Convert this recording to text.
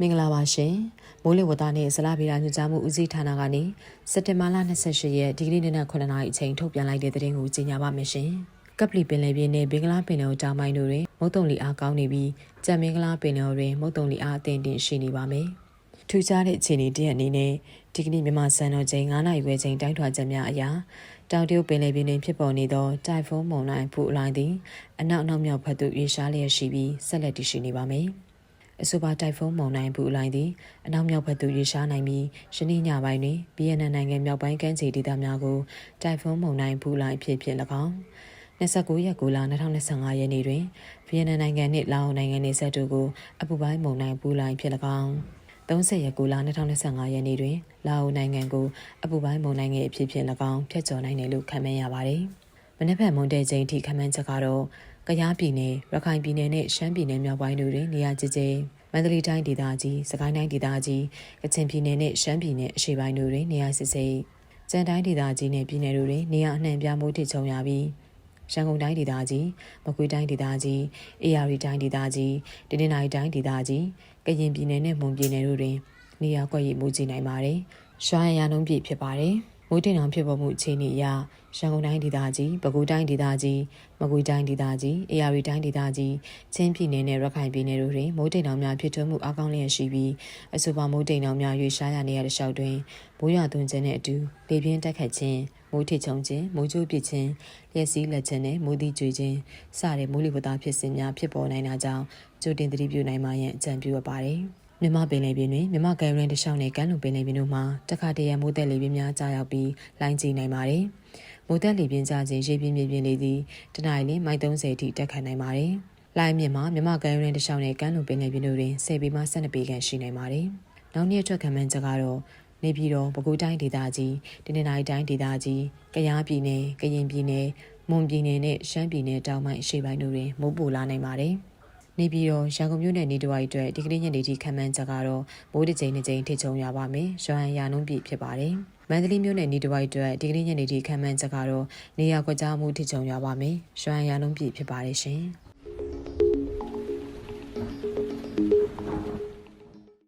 မင်္ဂလာပါရှင်မိုးလေဝသနှင့်ဇလဗေဒညွှန်ကြားမှုဦးစီးဌာနကနေစက်တင်ဘာလ28ရက်ဒီကနေ့နေ့9နာရီအချိန်ထုတ်ပြန်လိုက်တဲ့သတင်းကိုကြီးညာပါမယ်ရှင်ကပလီပင်လယ်ပြင်နှင့်ဘင်္ဂလားပင်လယ်ကြောင်းပိုင်းတို့တွင်မုတ်တုံလီအားကောင်းနေပြီးကြံမင်္ဂလားပင်လယ်တွင်မုတ်တုံလီအားအသင့်တင်ရှိနေပါမယ်။ ထူးခြားတဲ့အခြေအနေတရက်အနေနဲ့ဒီကနေ့မြန်မာစံတော်ချိန်9:00နာရီဝဲချိန်တိုင်းထွာချက်များအရာတောင်တရုတ်ပင်လယ်ပြင်တွင်ဖြစ်ပေါ်နေသောတိုင်ဖုန်းမုန်တိုင်းဖူအလိုင်းသည်အနောက်အနောက်မြောက်ဘက်သို့ရွေ့ရှားလျက်ရှိပြီးဆက်လက်တည်ရှိနေပါမယ်။အဆိုပါတိုင်ဖုန်းမုန်တိုင်းဖူအလိုင်းသည်အနောက်မြောက်ဘက်သို့ရွေ့ရှားနိုင်ပြီးရှနေ့ညပိုင်းတွင်ဗီယက်နမ်နိုင်ငံမြောက်ပိုင်းကမ်းခြေဒေသများကိုတိုင်ဖုန်းမုန်တိုင်းဖူအလိုင်းအဖြစ်ဖြင့်၎င်း29ရက်9လ2025ရက်နေ့တွင်ဗီယက်နမ်နိုင်ငံနှင့်လာအိုနိုင်ငံနယ်စပ်တို့ကိုအပူပိုင်းမုန်တိုင်းပူလိုင်းဖြစ်၎င်း 30ရက်9လ2025ရက်နေ့တွင်လာအိုနိုင်ငံကိုအပူပိုင်းမုန်တိုင်းငယ်အဖြစ်ဖြင့်၎င်းဖျက်ချော်နိုင်တယ်လို့ခန့်မှန်းရပါတယ်။မနက်ဖြန်မွန်တဲ့ချိန်ထိခန့်မှန်းချက်ကတော့ကယားပြည်နယ်ရခိုင်ပြည်နယ်နဲ့ရှမ်းပြည်နယ်မြောက်ပိုင်းတို့တွင်နေရာကျကျမန္တလေးတိုင်းဒေသကြီးစကိုင်းတိုင်းဒေသကြီးကချင်ပြည်နယ်နဲ့ရှမ်းပြည်နယ်အရှေ့ပိုင်းတို့တွင်နေရာစစ်စိကျန်တိုင်းဒေသကြီးနဲ့ပြည်နယ်တို့တွင်နေရာအနှံ့ပြားမိုးထစ်ချုံရပြီး ရန်ကုန်တိုင်းဒေသကြီးမကွေးတိုင်းဒေသကြီးအေရရီတိုင်းဒေသကြီးတနင်္သာရီတိုင်းဒေသကြီးကရင်ပြည်နယ်နဲ့မွန်ပြည်နယ်တို့တွင်နေရာကွက်ရည်မိုးကြီးနိုင်ပါတယ်။ရွှာရန်ရနှုန်းပြည့်ဖြစ်ပါတယ်။မိုးတင်အောင်ဖြစ်ပေါ်မှုအခြေအနေအရရန်ကုန်တိုင်းဒေသကြီးပဲခူးတိုင်းဒေသကြီးမကွေးတိုင်းဒေသကြီးအေရရီတိုင်းဒေသကြီးချင်းပြည်နယ်နဲ့ရခိုင်ပြည်နယ်တို့တွင်မိုးတိမ်တောင်များဖြစ်ထွန်းမှုအကောင်းလျက်ရှိပြီးအဆိုပါမိုးတိမ်တောင်များရွေရှားရနေရတဲ့လျှောက်တွင်မိုးရွာသွန်းခြင်းနဲ့အတူလေပြင်းတက်ခတ်ခြင်း မိုးထစ်ချုံခြင်းမိုးကြိုးပစ်ခြင်းလျက်စီးလက်ခြင်းနဲ့မိုးတိကျွေခြင်းစတဲ့မိုးလေဝသဖြစ်စဉ်များဖြစ်ပေါ်နိုင်တာကြောင့်ကြိုတင်သတိပြုနိုင်မှရန်အကြံပြုအပ်ပါတယ်မြမပင်လယ်ပြင်တွင်မြမကယ်ရင်တလျှောက်နဲ့ကမ်းလွန်ပင်လယ်ပြင်တို့မှာတခါတရံမိုးသက်လေပြင်းများကြာရောက်ပြီးလိုင်းကြီးနိုင်ပါတယ်။မိုးသက်လေပြင်းကြခြင်းရေပြင်းမြေပြင်းလေးသည်တနင်္လာနေ့မိုင်30အထိတက်ခတ်နိုင်ပါတယ်။လိုင်းမြင့်မှာမြမကယ်ရင်တလျှောက်နဲ့ကမ်းလွန်ပင်လယ်ပြင်တို့တွင်10ပေမှ12ပေခန့်ရှိနိုင်ပါတယ်။နောက်နေ့အတွက်ခံမှန်းချက်ကတော့ နေပြည်တော်ပဲခူးတိုင်းဒေသကြီးတနင်္သာရီတိုင်းဒေသကြီးကယားပြည်နယ်ကရင်ပြည်နယ်မွန်ပြည်နယ်နဲ့ရှမ်းပြည်နယ်တောင်ပိုင်းအရှေ့ပိုင်းတို့တွင်မိုးပူလာနိုင်ပါတယ်။နေပြည်တော်ရန်ကုန်မြို့နယ်နေတဝိုက်အတွက်ဒီကနေ့ညနေထိခံမှန်းချက်ကတော့မိုးတစ်ကြိမ်တစ်ကြိမ်ထိချုံရပါမယ်။ရွှန်ရာနှုန်းပြည့်ဖြစ်ပါတယ်။မန္တလေးမြို့နယ်နေတဝိုက်အတွက်ဒီကနေ့ညနေထိခံမှန်းချက်ကတော့နေရာကွက်ကြားမှုထိချုံရပါမယ်။ရွှန်ရာနှုန်းပြည့်ဖြစ်ပါတယ်ရှင်။